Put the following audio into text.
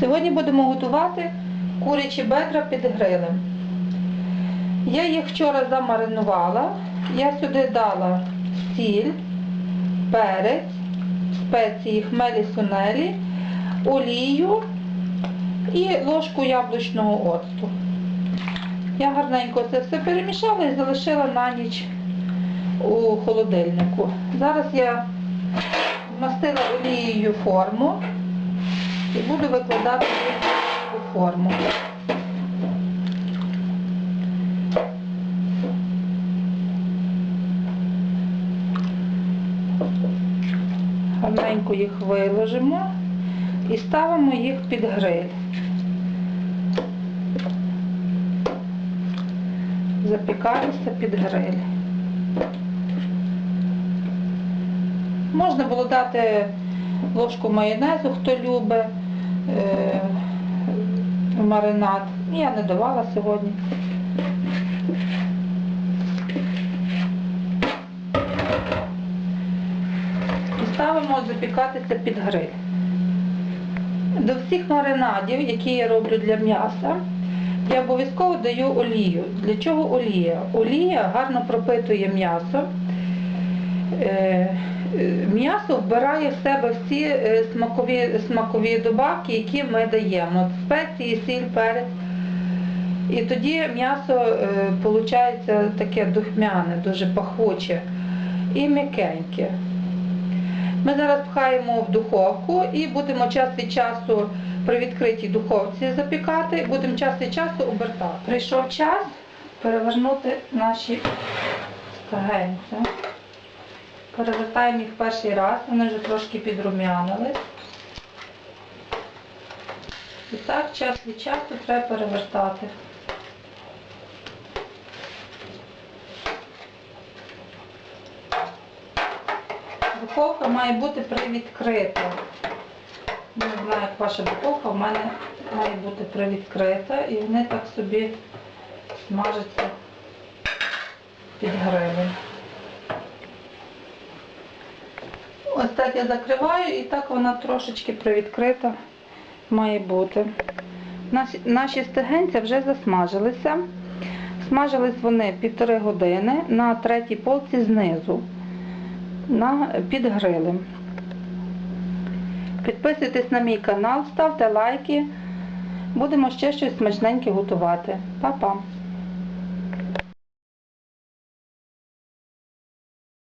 Сьогодні будемо готувати курячі бедра під грилем. Я їх вчора замаринувала. Я сюди дала сіль, перець, спеції хмелі сунелі, олію і ложку яблучного оцту. Я гарненько це все перемішала і залишила на ніч у холодильнику. Зараз я змастила олією форму і буду викладати у форму. Гарненько їх виложимо і ставимо їх під гриль. Запікатися під гриль. Можна було дати ложку майонезу, хто любить е, маринад. Я не давала сьогодні. І ставимо запікатися під гриль. До всіх маринадів, які я роблю для м'яса, я обов'язково даю олію. Для чого олія? Олія гарно пропитує м'ясо. Е, е, М'ясо вбирає в себе всі е, смакові, смакові добавки, які ми даємо. Спеції, сіль, перець. І тоді м'ясо виходить таке духмяне, дуже пахуче і м'якеньке. Ми зараз пхаємо в духовку і будемо час від часу при відкритій духовці запікати, будемо час від часу обертати. Прийшов час перевернути наші стагенця. Перевертаємо їх перший раз, вони вже трошки підрум'янились. І так час від часу треба перевертати. Духовка має бути привідкрита. Не знаю, як ваша духовка, в мене має бути привідкрита і вони так собі смажаться під грилем. Ось так я закриваю і так вона трошечки привідкрита має бути. Наші, наші стегенця вже засмажилися. Смажились вони півтори години на третій полці знизу на, під грилем. Підписуйтесь на мій канал, ставте лайки. Будемо ще щось смачненьке готувати. Па-па!